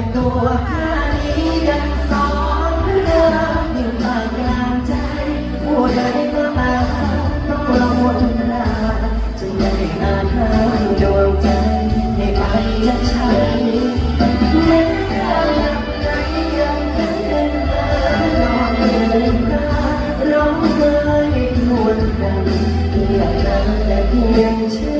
เรียกตัวข้านี้ดังสอนเรื่องยิ่งผ่านกลางใจผู้ใดก็มาต้องระวนราจึงได้อาถรรพ์ดวงใจให้ไปและใช้เมื่อเรยังไหนยังเดินมานอนเดินการ้องไห้ทวนกันเพียงนั้นและเพียงชื่อ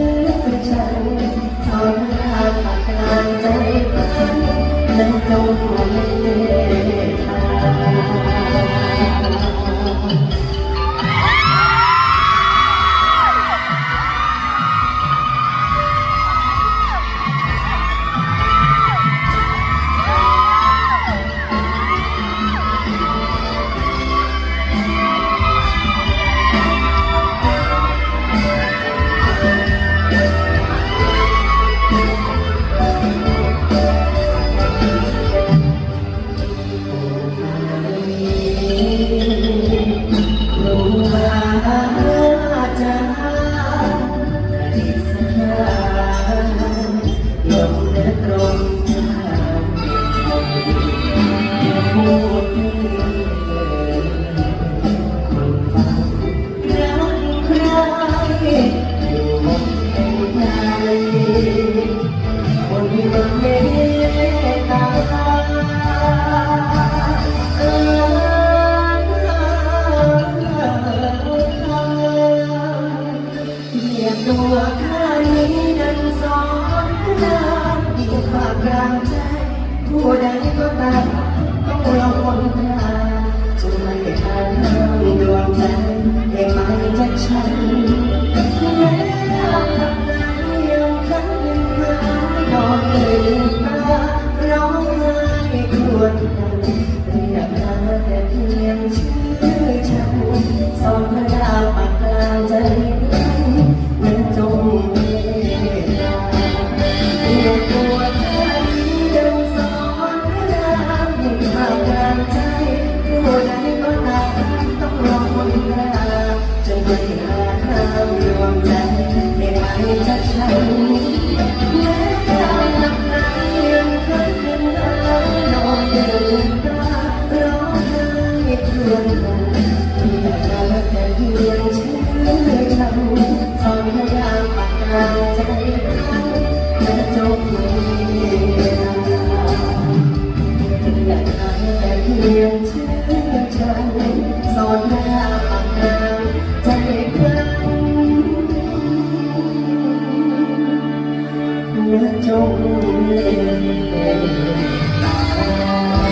Oh, my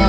God.